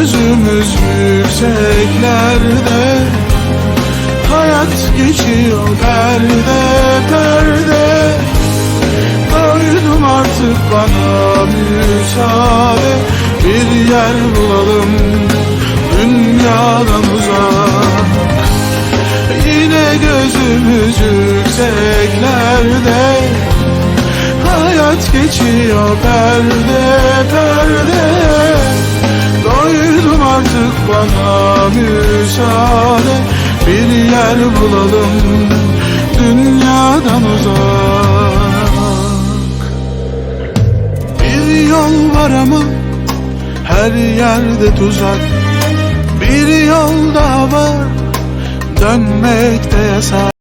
gözümüz yükseklerde Hayat geçiyor perde perde Doydum artık bana müsaade Bir yer bulalım dünyadan uzak. Yine gözümüz yükseklerde Hayat geçiyor perde perde bana müsaade. Bir yer bulalım dünyadan uzak. Bir yol var ama her yerde tuzak. Bir yol daha var dönmek de yasak